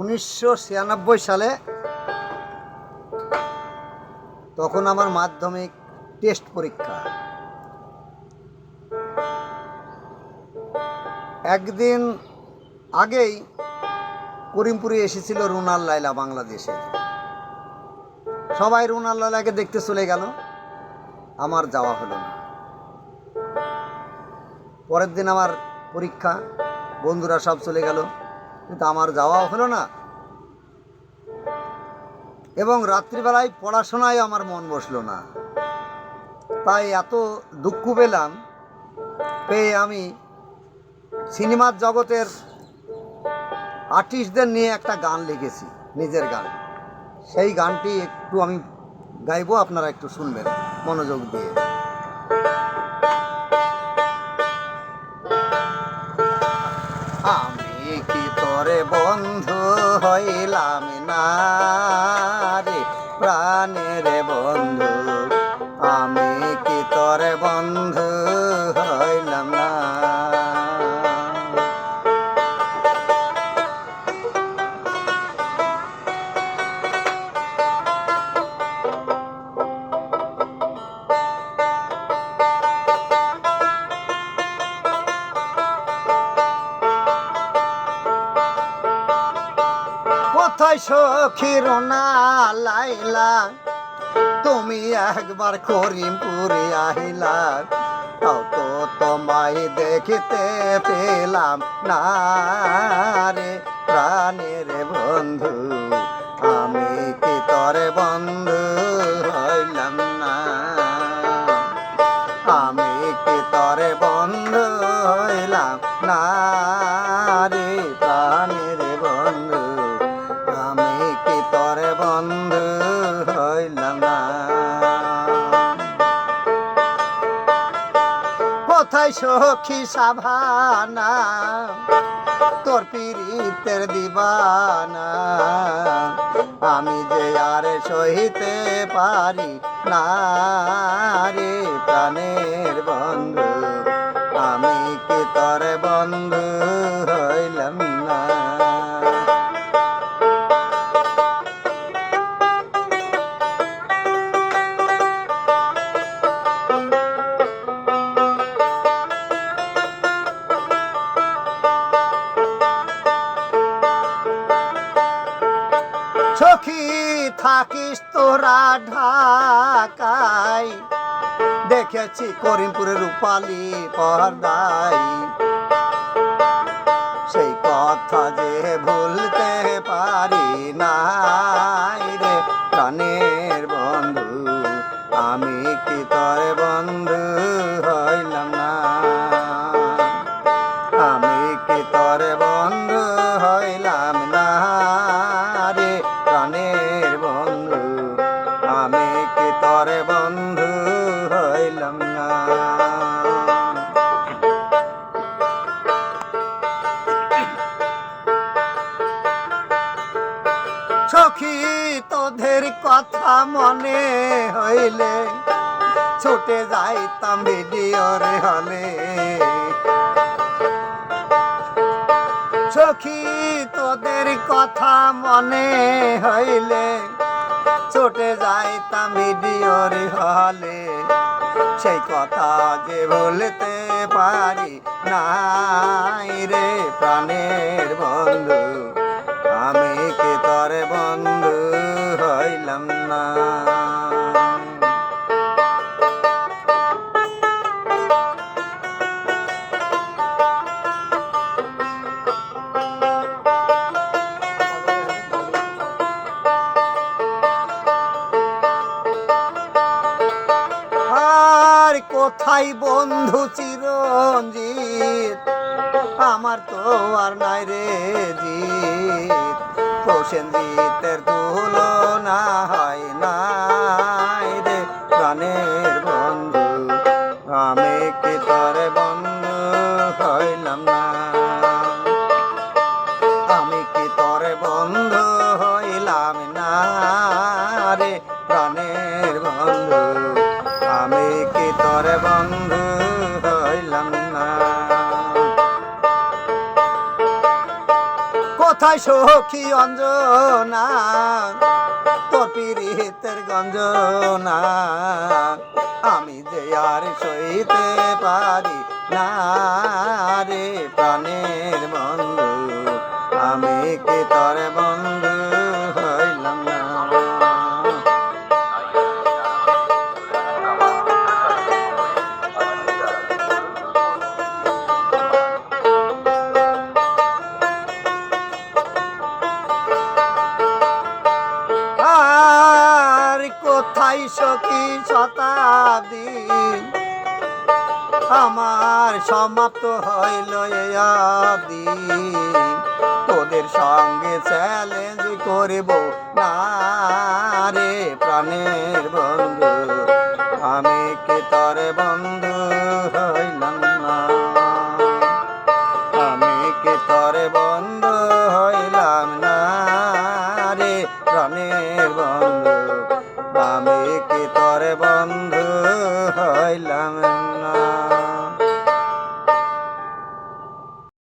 উনিশশো ছিয়ানব্বই সালে তখন আমার মাধ্যমিক টেস্ট পরীক্ষা। একদিন আগেই করিমপুরে এসেছিল রুনাল লাইলা বাংলাদেশে। সবাই রুনাল লাইলাকে দেখতে চলে গেল, আমার যাওয়া হলো না। পরের দিন আমার পরীক্ষা বন্ধুরা সব চলে গেল। কিন্তু আমার যাওয়াও হলো না। এবং রাত্রিবেলায় পড়াশোনায় আমার মন বসল না। তাই এত দুঃখ পেলাম পেয়ে আমি সিনেমার জগতের আর্টিস্টদের নিয়ে একটা গান লিখেছি, নিজের গান। সেই গানটি একটু আমি গাইবো, আপনারা একটু শুনবেন মনোযোগ দিয়ে। বন্ধু হইলাম না রে প্রাণের বন্ধু। আমি কি তোর বন্ধু কোথায় সখীর না লাইলা, তুমি একবার করিমপুরে আহিলা। তাও তো তোমায় দেখিতে পেলাম না রে প্রাণের বন্ধু। আমি কি তরে বন্ধু হইলাম না? আমি কি তরে বন্ধু কোথায় সখী সাভানা? তোর পিরিতের দিবানা। আমি যে আর সহিতে পারি না রে প্রাণের বন্ধু, আমি কি তোর বন্ধু হইলাম না? থাকিস তোরা ঢাকায়। দেখেছি করিমপুরের রূপালি পর্দায়। সেই কথা যে ভুলতে পারি নাই সখী, তোদের কথা মনে হইলে ছুটে যাইতাম ভিডিওর হলে। সখী, তোদের কথা মনে হইলে ছুটে যাইতাম ভিডিওর হলে। সেই কথা যে বলতে পারি নাই রে প্রাণের বন্ধু, আমি কি তোর বন্ধু হইলাম না। আর কোথায় বন্ধু চিরঞ্জিত? আমার তো আর নাই রে জিত। প্রসেনজিতের তুলনা হয় নাই রে প্রাণের বন্ধু। আমি কি তোর বন্ধু হইলাম না? আমি কি তোর বন্ধু হইলাম না রে প্রাণের বন্ধু? আমি কি তোর বন্ধু কোথায় সখী অঞ্জনা, তোর পিরিতের গঞ্জনা। আমি যে আর সইতে পারি না রে প্রাণের বন্ধু, আমি কে তোর বন্ধু? সখী শতাব্দী? আমার সমাপ্ত হইল এই তোদের সঙ্গে চ্যালেঞ্জ করিব না রে প্রাণের বন্ধু? আমি কি তোর বন্ধু হইলাম না? আমি কি তোর বন্ধু হইলাম না রে প্রাণের বন্ধু হইলাম।